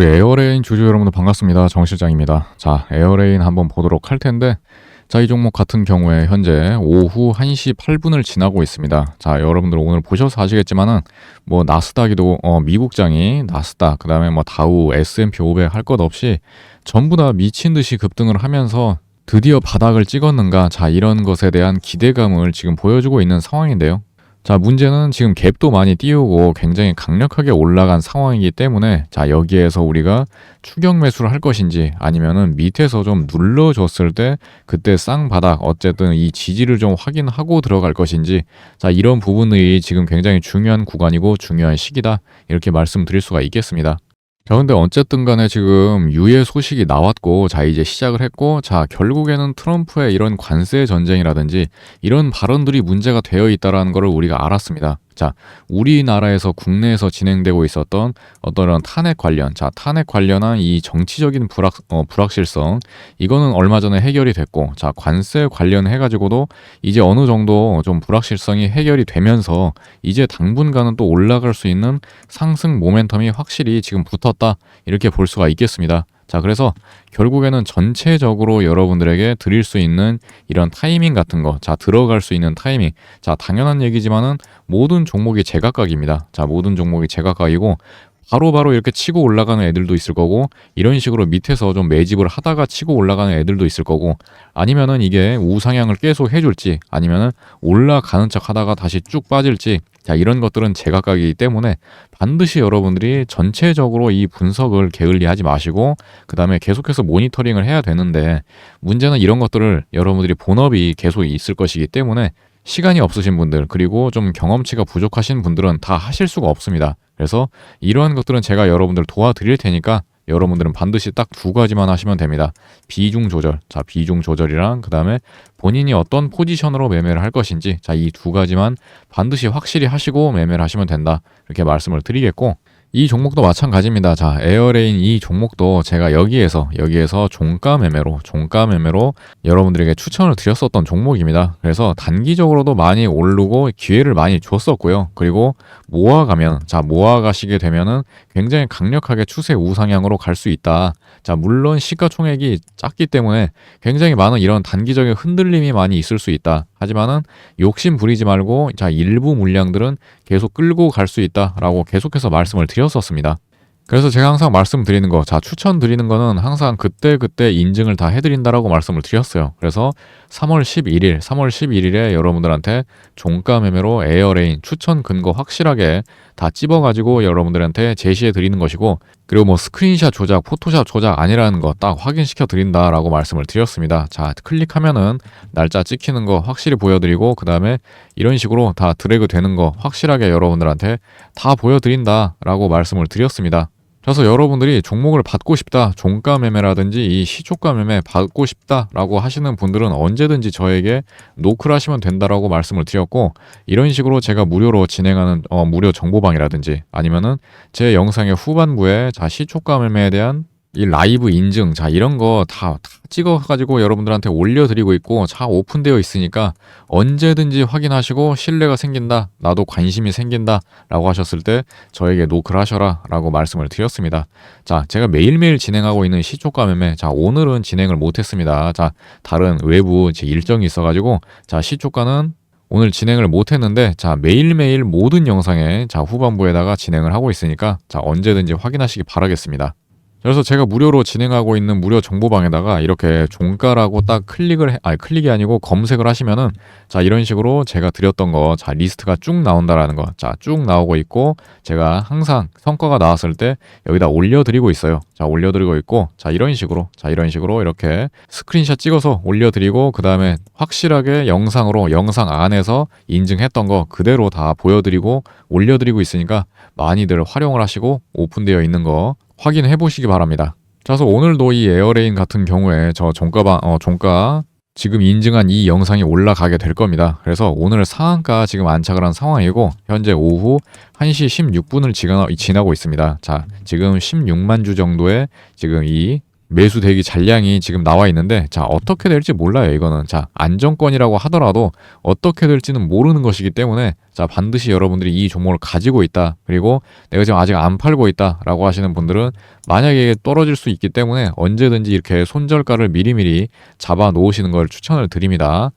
우리 에어레인 주주 여러분들 반갑습니다. 정 실장입니다. 자, 에어레인 한번 보도록 할 텐데, 자, 이 종목 같은 경우에 현재 오후 1시 8분을 지나고 있습니다. 자, 여러분들 오늘 보셔서 아시겠지만은, 뭐, 나스닥이도, 어, 미국장이 나스닥, 그 다음에 뭐, 다우, S&P 500 할 것 없이 전부 다 미친 듯이 급등을 하면서 드디어 바닥을 찍었는가, 자, 이런 것에 대한 기대감을 지금 보여주고 있는 상황인데요. 자, 문제는 지금 갭도 많이 띄우고 굉장히 강력하게 올라간 상황이기 때문에 자, 여기에서 우리가 추격 매수를 할 것인지 아니면은 밑에서 좀 눌러줬을 때 그때 쌍바닥 어쨌든 이 지지를 좀 확인하고 들어갈 것인지 자, 이런 부분이 지금 굉장히 중요한 구간이고 중요한 시기다. 이렇게 말씀드릴 수가 있겠습니다. 자, 근데 어쨌든 간에 지금 유예 소식이 나왔고, 자, 이제 시작을 했고, 자, 결국에는 트럼프의 이런 관세 전쟁이라든지 이런 발언들이 문제가 되어 있다라는 것을 우리가 알았습니다. 자, 우리나라에서 국내에서 진행되고 있었던 어떤 탄핵 관련, 자, 탄핵 관련한 이 정치적인 불확, 어, 불확실성, 이거는 얼마 전에 해결이 됐고, 자, 관세 관련해가지고도 이제 어느 정도 좀 불확실성이 해결이 되면서 이제 당분간은 또 올라갈 수 있는 상승 모멘텀이 확실히 지금 붙었다. 이렇게 볼 수가 있겠습니다. 자, 그래서 결국에는 전체적으로 여러분들에게 드릴 수 있는 이런 타이밍 같은 거, 자, 들어갈 수 있는 타이밍. 자, 당연한 얘기지만은 모든 종목이 제각각입니다. 자, 모든 종목이 제각각이고 바로바로 바로 이렇게 치고 올라가는 애들도 있을 거고 이런 식으로 밑에서 좀 매집을 하다가 치고 올라가는 애들도 있을 거고 아니면은 이게 우상향을 계속 해줄지 아니면은 올라가는 척 하다가 다시 쭉 빠질지 자 이런 것들은 제각각이기 때문에 반드시 여러분들이 전체적으로 이 분석을 게을리하지 마시고 그 다음에 계속해서 모니터링을 해야 되는데 문제는 이런 것들을 여러분들이 본업이 계속 있을 것이기 때문에 시간이 없으신 분들 그리고 좀 경험치가 부족하신 분들은 다 하실 수가 없습니다. 그래서 이러한 것들은 제가 여러분들 도와드릴 테니까 여러분들은 반드시 딱 두 가지만 하시면 됩니다. 비중 조절. 자, 비중 조절이랑 그다음에 본인이 어떤 포지션으로 매매를 할 것인지 자, 이 두 가지만 반드시 확실히 하시고 매매를 하시면 된다. 이렇게 말씀을 드리겠고 이 종목도 마찬가지입니다. 자, 에어레인 이 종목도 제가 여기에서 여기에서 종가 매매로 종가 매매로 여러분들에게 추천을 드렸었던 종목입니다. 그래서 단기적으로도 많이 오르고 기회를 많이 줬었고요. 그리고 모아가면 자, 모아가시게 되면은 굉장히 강력하게 추세 우상향으로 갈 수 있다. 자, 물론 시가총액이 작기 때문에 굉장히 많은 이런 단기적인 흔들림이 많이 있을 수 있다. 하지만은 욕심 부리지 말고 자, 일부 물량들은 계속 끌고 갈 수 있다라고 계속해서 말씀을 드렸었습니다. 그래서 제가 항상 말씀드리는 거, 자, 추천드리는 거는 항상 그때 그때 인증을 다 해드린다라고 말씀을 드렸어요. 그래서 3월 11일, 3월 11일에 여러분들한테 종가 매매로 에어레인 추천 근거 확실하게 다 찝어가지고 여러분들한테 제시해 드리는 것이고, 그리고 뭐 스크린샷 조작, 포토샵 조작 아니라는 거 딱 확인시켜 드린다라고 말씀을 드렸습니다. 자, 클릭하면은 날짜 찍히는 거 확실히 보여드리고, 그 다음에 이런 식으로 다 드래그 되는 거 확실하게 여러분들한테 다 보여드린다라고 말씀을 드렸습니다. 그래서 여러분들이 종목을 받고 싶다, 종가 매매라든지 이 시초가 매매 받고 싶다라고 하시는 분들은 언제든지 저에게 노크를 하시면 된다라고 말씀을 드렸고 이런 식으로 제가 무료로 진행하는 어, 무료 정보방이라든지 아니면은 제 영상의 후반부에 자 시초가 매매에 대한 이 라이브 인증 자 이런 거다 찍어 가지고 여러분들한테 올려드리고 있고 차 오픈되어 있으니까 언제든지 확인하시고 신뢰가 생긴다 나도 관심이 생긴다 라고 하셨을 때 저에게 노크를 하셔라 라고 말씀을 드렸습니다. 자 제가 매일매일 진행하고 있는 시초가 매매 자 오늘은 진행을 못했습니다. 자 다른 외부 제 일정이 있어 가지고 자 시초가는 오늘 진행을 못했는데 자 매일매일 모든 영상에 자 후반부에다가 진행을 하고 있으니까 자 언제든지 확인하시기 바라겠습니다 그래서 제가 무료로 진행하고 있는 무료 정보방에다가 이렇게 종가라고 딱 클릭을 해, 아니 클릭이 아니고 검색을 하시면은 자 이런 식으로 제가 드렸던 거 자 리스트가 쭉 나온다라는 거 자 쭉 나오고 있고 제가 항상 성과가 나왔을 때 여기다 올려드리고 있어요. 자 올려드리고 있고 자 이런 식으로 자 이런 식으로 이렇게 스크린샷 찍어서 올려드리고 그 다음에 확실하게 영상으로 영상 안에서 인증했던 거 그대로 다 보여드리고 올려드리고 있으니까 많이들 활용을 하시고 오픈되어 있는 거 확인해 보시기 바랍니다. 그래서 오늘도 이 에어레인 같은 경우에 저 종가 어, 종가 지금 인증한 이 영상이 올라가게 될 겁니다. 그래서 오늘 상한가 지금 안착을 한 상황이고 현재 오후 1시 16분을 지나고 있습니다. 자, 지금 16만 주 정도의 지금 이 매수 대기 잔량이 지금 나와 있는데 자 어떻게 될지 몰라요 이거는 자 안정권이라고 하더라도 어떻게 될지는 모르는 것이기 때문에 자 반드시 여러분들이 이 종목을 가지고 있다 그리고 내가 지금 아직 안 팔고 있다라고 하시는 분들은 만약에 떨어질 수 있기 때문에 언제든지 이렇게 손절가를 미리미리 잡아 놓으시는 걸 추천을 드립니다.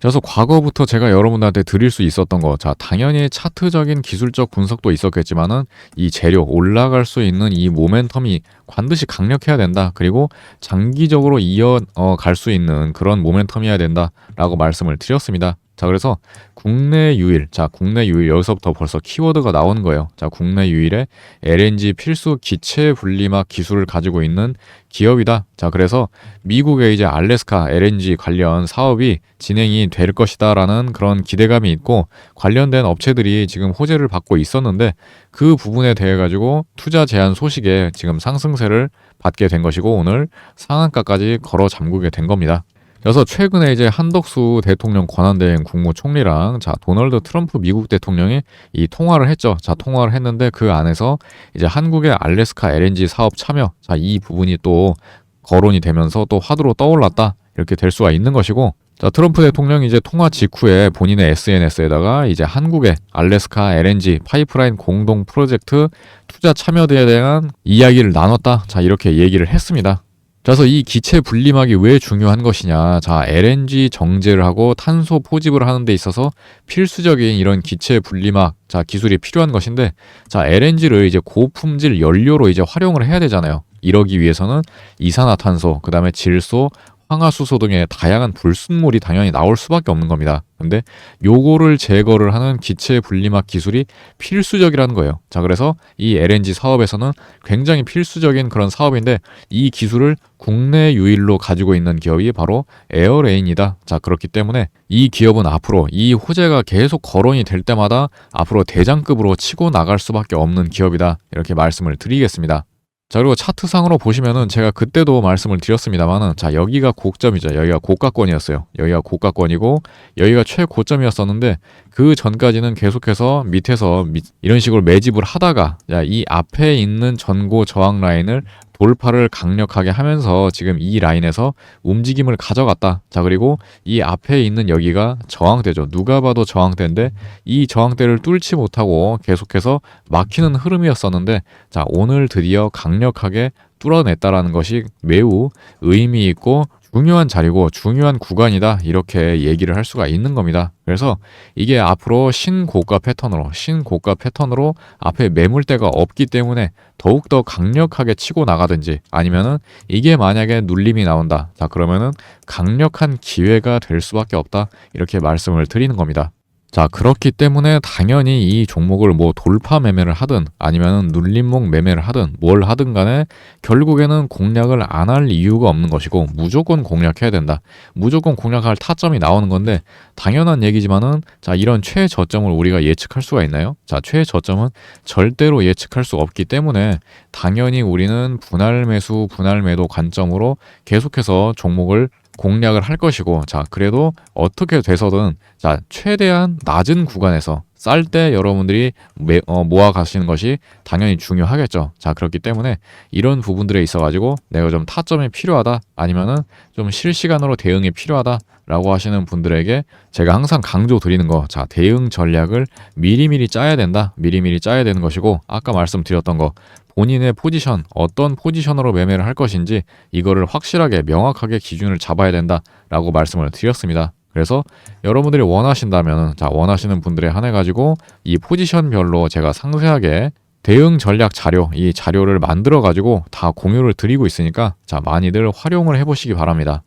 그래서 과거부터 제가 여러분들한테 드릴 수 있었던 거, 자, 당연히 차트적인 기술적 분석도 있었겠지만은 이 재료, 올라갈 수 있는 이 모멘텀이 반드시 강력해야 된다. 그리고 장기적으로 이어 어, 갈수 있는 그런 모멘텀이어야 된다 라고 말씀을 드렸습니다. 자, 그래서 국내 유일, 자, 국내 유일, 여기서부터 벌써 키워드가 나오는 거예요. 자, 국내 유일의 LNG 필수 기체 분리막 기술을 가지고 있는 기업이다. 자, 그래서 미국의 이제 알래스카 LNG 관련 사업이 진행이 될 것이다 라는 그런 기대감이 있고 관련된 업체들이 지금 호재를 받고 있었는데 그 부분에 대해 가지고 투자 제한 소식에 지금 상승세를 받게 된 것이고 오늘 상한가까지 걸어 잠그게 된 겁니다. 그래서 최근에 이제 한덕수 대통령 권한대행 국무총리랑 자 도널드 트럼프 미국 대통령이 이 통화를 했죠. 자 통화를 했는데 그 안에서 이제 한국의 알래스카 LNG 사업 참여 자 이 부분이 또 거론이 되면서 또 화두로 떠올랐다 이렇게 될 수가 있는 것이고 자, 트럼프 대통령이 이제 통화 직후에 본인의 SNS에다가 이제 한국의 알래스카 LNG 파이프라인 공동 프로젝트 투자 참여대에 대한 이야기를 나눴다. 자, 이렇게 얘기를 했습니다. 그래서 이 기체 분리막이 왜 중요한 것이냐. 자, LNG 정제를 하고 탄소 포집을 하는 데 있어서 필수적인 이런 기체 분리막 자, 기술이 필요한 것인데 자, LNG를 이제 고품질 연료로 이제 활용을 해야 되잖아요. 이러기 위해서는 이산화탄소, 그다음에 질소, 황화수소 등의 다양한 불순물이 당연히 나올 수밖에 없는 겁니다. 근데 요거를 제거를 하는 기체 분리막 기술이 필수적이라는 거예요. 자, 그래서 이 LNG 사업에서는 굉장히 필수적인 그런 사업인데 이 기술을 국내 유일로 가지고 있는 기업이 바로 에어레인이다. 자, 그렇기 때문에 이 기업은 앞으로 이 호재가 계속 거론이 될 때마다 앞으로 대장급으로 치고 나갈 수밖에 없는 기업이다. 이렇게 말씀을 드리겠습니다. 자 그리고 차트상으로 보시면은 제가 그때도 말씀을 드렸습니다만은 자 여기가 고점이죠. 여기가 고가권이었어요. 여기가 고가권이고 여기가 최고점이었었는데 그 전까지는 계속해서 밑에서 미, 이런 식으로 매집을 하다가 자, 이 앞에 있는 전고 저항 라인을 돌파를 강력하게 하면서 지금 이 라인에서 움직임을 가져갔다. 자, 그리고 이 앞에 있는 여기가 저항대죠. 누가 봐도 저항대인데 이 저항대를 뚫지 못하고 계속해서 막히는 흐름이었었는데 자, 오늘 드디어 강력하게 뚫어냈다라는 것이 매우 의미 있고 중요한 자리고 중요한 구간이다 이렇게 얘기를 할 수가 있는 겁니다. 그래서 이게 앞으로 신고가 패턴으로 신고가 패턴으로 앞에 매물대가 없기 때문에 더욱더 강력하게 치고 나가든지 아니면은 이게 만약에 눌림이 나온다. 자 그러면은 강력한 기회가 될 수밖에 없다 이렇게 말씀을 드리는 겁니다. 자, 그렇기 때문에 당연히 이 종목을 뭐 돌파 매매를 하든 아니면 눌림목 매매를 하든 뭘 하든 간에 결국에는 공략을 안 할 이유가 없는 것이고 무조건 공략해야 된다. 무조건 공략할 타점이 나오는 건데 당연한 얘기지만은 자, 이런 최저점을 우리가 예측할 수가 있나요? 자, 최저점은 절대로 예측할 수 없기 때문에 당연히 우리는 분할 매수, 분할 매도 관점으로 계속해서 종목을 공략을 할 것이고 자 그래도 어떻게 돼서든 자 최대한 낮은 구간에서 쌀 때 여러분들이 매, 어, 모아 가시는 것이 당연히 중요하겠죠 자 그렇기 때문에 이런 부분들에 있어 가지고 내가 좀 타점이 필요하다 아니면은 좀 실시간으로 대응이 필요하다 라고 하시는 분들에게 제가 항상 강조 드리는 거, 자, 대응 전략을 미리미리 짜야 된다. 미리미리 짜야 되는 것이고, 아까 말씀드렸던 거, 본인의 포지션, 어떤 포지션으로 매매를 할 것인지 이거를 확실하게 명확하게 기준을 잡아야 된다라고 말씀을 드렸습니다. 그래서 여러분들이 원하신다면 자 원하시는 분들에 한해 가지고 이 포지션별로 제가 상세하게 대응 전략 자료 이 자료를 만들어 가지고 다 공유를 드리고 있으니까 자 많이들 활용을 해보시기 바랍니다.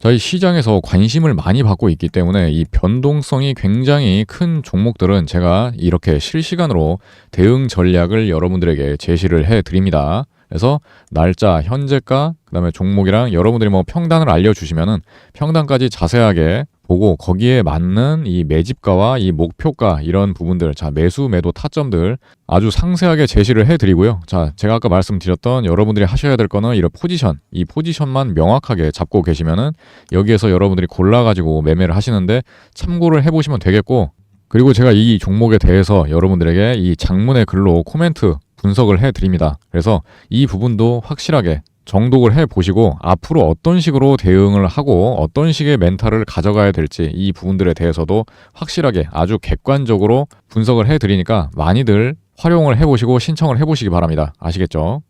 저희 시장에서 관심을 많이 받고 있기 때문에 이 변동성이 굉장히 큰 종목들은 제가 이렇게 실시간으로 대응 전략을 여러분들에게 제시를 해 드립니다. 그래서 날짜, 현재가, 그다음에 종목이랑 여러분들이 뭐 평단을 알려주시면은 평단까지 자세하게 보고 거기에 맞는 이 매집가와 이 목표가 이런 부분들 자 매수 매도 타점들 아주 상세하게 제시를 해드리고요. 자 제가 아까 말씀드렸던 여러분들이 하셔야 될 거는 이런 포지션 이 포지션만 명확하게 잡고 계시면은 여기에서 여러분들이 골라 가지고 매매를 하시는데 참고를 해보시면 되겠고 그리고 제가 이 종목에 대해서 여러분들에게 이 장문의 글로 코멘트 분석을 해드립니다 그래서 이 부분도 확실하게 정독을 해 보시고 앞으로 어떤 식으로 대응을 하고 어떤 식의 멘탈을 가져가야 될지 이 부분들에 대해서도 확실하게 아주 객관적으로 분석을 해 드리니까 많이들 활용을 해 보시고 신청을 해 보시기 바랍니다. 아시겠죠?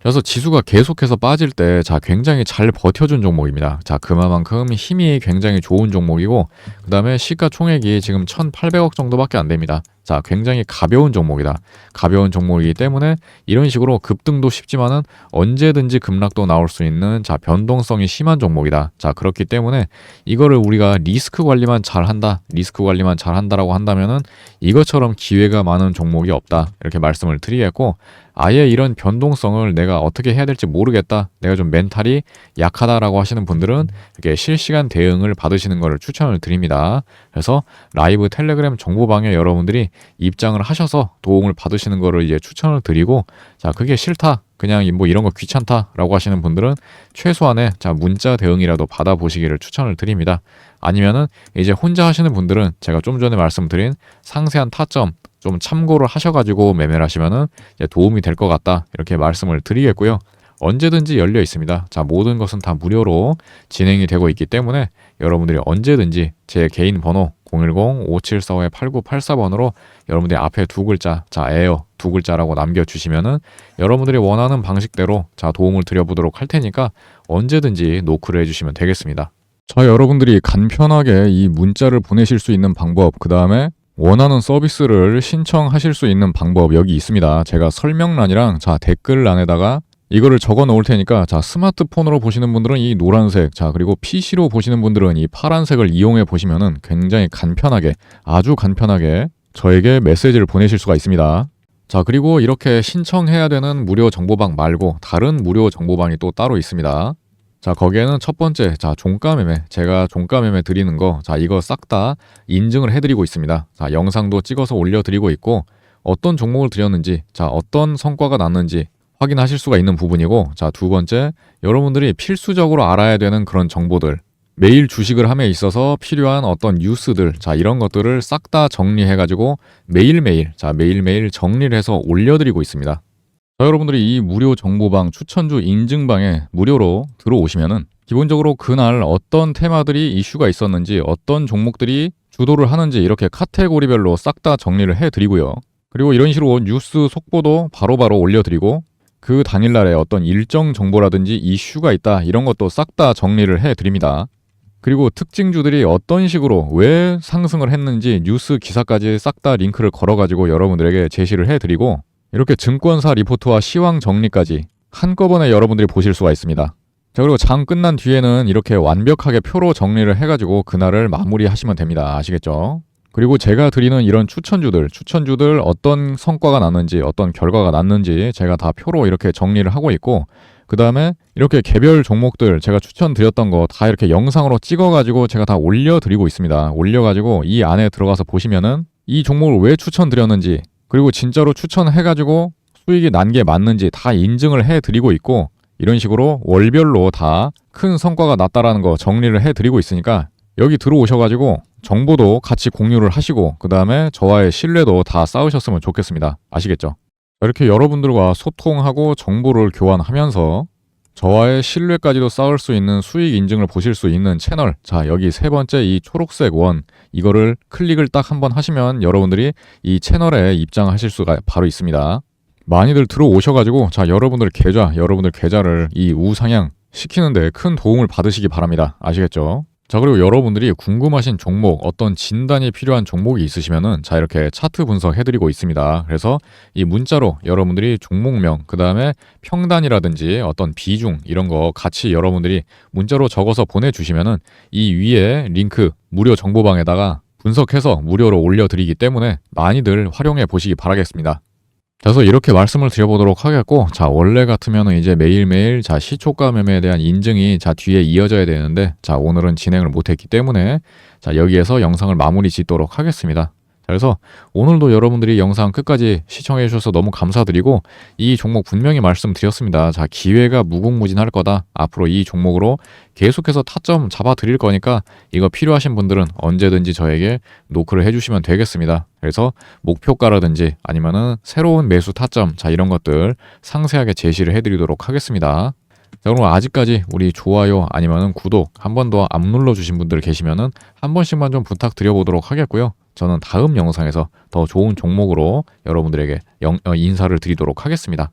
그래서 지수가 계속해서 빠질 때, 자, 굉장히 잘 버텨준 종목입니다. 자, 그만큼 힘이 굉장히 좋은 종목이고, 그 다음에 시가 총액이 지금 1,800억 정도밖에 안 됩니다. 자, 굉장히 가벼운 종목이다. 가벼운 종목이기 때문에 이런 식으로 급등도 쉽지만은 언제든지 급락도 나올 수 있는 자, 변동성이 심한 종목이다. 자, 그렇기 때문에 이거를 우리가 리스크 관리만 잘 한다. 리스크 관리만 잘 한다라고 한다면은 이것처럼 기회가 많은 종목이 없다. 이렇게 말씀을 드리겠고 아예 이런 변동성을 내가 어떻게 해야 될지 모르겠다. 내가 좀 멘탈이 약하다라고 하시는 분들은 이렇게 실시간 대응을 받으시는 것을 추천을 드립니다. 그래서 라이브 텔레그램 정보방에 여러분들이 입장을 하셔서 도움을 받으시는 거를 이제 추천을 드리고 자 그게 싫다 그냥 뭐 이런 거 귀찮다라고 하시는 분들은 최소한의 자 문자 대응이라도 받아보시기를 추천을 드립니다. 아니면은 이제 혼자 하시는 분들은 제가 좀 전에 말씀드린 상세한 타점 좀 참고를 하셔가지고 매매를 하시면은 도움이 될 것 같다 이렇게 말씀을 드리겠고요. 언제든지 열려 있습니다. 자, 모든 것은 다 무료로 진행이 되고 있기 때문에 여러분들이 언제든지 제 개인 번호 010-5745-8984번으로 여러분들이 앞에 두 글자, 자, 에어 두 글자라고 남겨주시면은 여러분들이 원하는 방식대로 자, 도움을 드려보도록 할 테니까 언제든지 노크를 해주시면 되겠습니다. 자, 여러분들이 간편하게 이 문자를 보내실 수 있는 방법, 그 다음에 원하는 서비스를 신청하실 수 있는 방법 여기 있습니다. 제가 설명란이랑 자, 댓글란에다가 이거를 적어 놓을 테니까 자 스마트폰으로 보시는 분들은 이 노란색 자 그리고 PC로 보시는 분들은 이 파란색을 이용해 보시면은 굉장히 간편하게 아주 간편하게 저에게 메시지를 보내실 수가 있습니다. 자 그리고 이렇게 신청해야 되는 무료 정보방 말고 다른 무료 정보방이 또 따로 있습니다. 자 거기에는 첫 번째 자 종가 매매 제가 종가 매매 드리는 거 자 이거 싹 다 인증을 해드리고 있습니다. 자 영상도 찍어서 올려드리고 있고 어떤 종목을 드렸는지 자 어떤 성과가 났는지 확인하실 수가 있는 부분이고 자 두 번째 여러분들이 필수적으로 알아야 되는 그런 정보들 매일 주식을 함에 있어서 필요한 어떤 뉴스들 자 이런 것들을 싹 다 정리해 가지고 매일매일 자 매일매일 정리를 해서 올려드리고 있습니다. 자, 여러분들이 이 무료 정보방 추천주 인증방에 무료로 들어오시면은 기본적으로 그날 어떤 테마들이 이슈가 있었는지 어떤 종목들이 주도를 하는지 이렇게 카테고리별로 싹 다 정리를 해 드리고요. 그리고 이런 식으로 뉴스 속보도 바로바로 올려드리고 그 당일날에 어떤 일정 정보라든지 이슈가 있다 이런 것도 싹 다 정리를 해 드립니다. 그리고 특징주들이 어떤 식으로 왜 상승을 했는지 뉴스 기사까지 싹 다 링크를 걸어가지고 여러분들에게 제시를 해 드리고 이렇게 증권사 리포트와 시황 정리까지 한꺼번에 여러분들이 보실 수가 있습니다. 자, 그리고 장 끝난 뒤에는 이렇게 완벽하게 표로 정리를 해가지고 그날을 마무리하시면 됩니다. 아시겠죠? 그리고 제가 드리는 이런 추천주들, 추천주들 어떤 성과가 났는지, 어떤 결과가 났는지 제가 다 표로 이렇게 정리를 하고 있고, 그 다음에 이렇게 개별 종목들 제가 추천드렸던 거 다 이렇게 영상으로 찍어가지고 제가 다 올려드리고 있습니다. 올려가지고 이 안에 들어가서 보시면은 이 종목을 왜 추천드렸는지, 그리고 진짜로 추천해가지고 수익이 난 게 맞는지 다 인증을 해드리고 있고, 이런 식으로 월별로 다 큰 성과가 났다라는 거 정리를 해드리고 있으니까 여기 들어오셔가지고 정보도 같이 공유를 하시고 그 다음에 저와의 신뢰도 다 쌓으셨으면 좋겠습니다. 아시겠죠? 이렇게 여러분들과 소통하고 정보를 교환하면서 저와의 신뢰까지도 쌓을 수 있는 수익 인증을 보실 수 있는 채널. 자, 여기 세 번째 이 초록색 원. 이거를 클릭을 딱 한 번 하시면 여러분들이 이 채널에 입장하실 수가 바로 있습니다. 많이들 들어오셔가지고 자, 여러분들 계좌, 여러분들 계좌를 이 우상향 시키는데 큰 도움을 받으시기 바랍니다. 아시겠죠? 자, 그리고 여러분들이 궁금하신 종목, 어떤 진단이 필요한 종목이 있으시면은 자, 이렇게 차트 분석해드리고 있습니다. 그래서 이 문자로 여러분들이 종목명, 그 다음에 평단이라든지 어떤 비중, 이런 거 같이 여러분들이 문자로 적어서 보내주시면은 이 위에 링크 무료 정보방에다가 분석해서 무료로 올려드리기 때문에 많이들 활용해 보시기 바라겠습니다. 그래서 이렇게 말씀을 드려보도록 하겠고, 자, 원래 같으면은 이제 매일매일 자, 시초가 매매에 대한 인증이 자, 뒤에 이어져야 되는데, 자, 오늘은 진행을 못했기 때문에, 자, 여기에서 영상을 마무리 짓도록 하겠습니다. 자, 그래서 오늘도 여러분들이 영상 끝까지 시청해 주셔서 너무 감사드리고, 이 종목 분명히 말씀드렸습니다. 자, 기회가 무궁무진할 거다. 앞으로 이 종목으로 계속해서 타점 잡아 드릴 거니까, 이거 필요하신 분들은 언제든지 저에게 노크를 해 주시면 되겠습니다. 그래서 목표가라든지 아니면은 새로운 매수 타점 자 이런 것들 상세하게 제시를 해 드리도록 하겠습니다. 여러분 아직까지 우리 좋아요 아니면은 구독 한 번도 안 눌러 주신 분들 계시면은 한 번씩만 좀 부탁드려 보도록 하겠고요. 저는 다음 영상에서 더 좋은 종목으로 여러분들에게 영- 어, 인사를 드리도록 하겠습니다.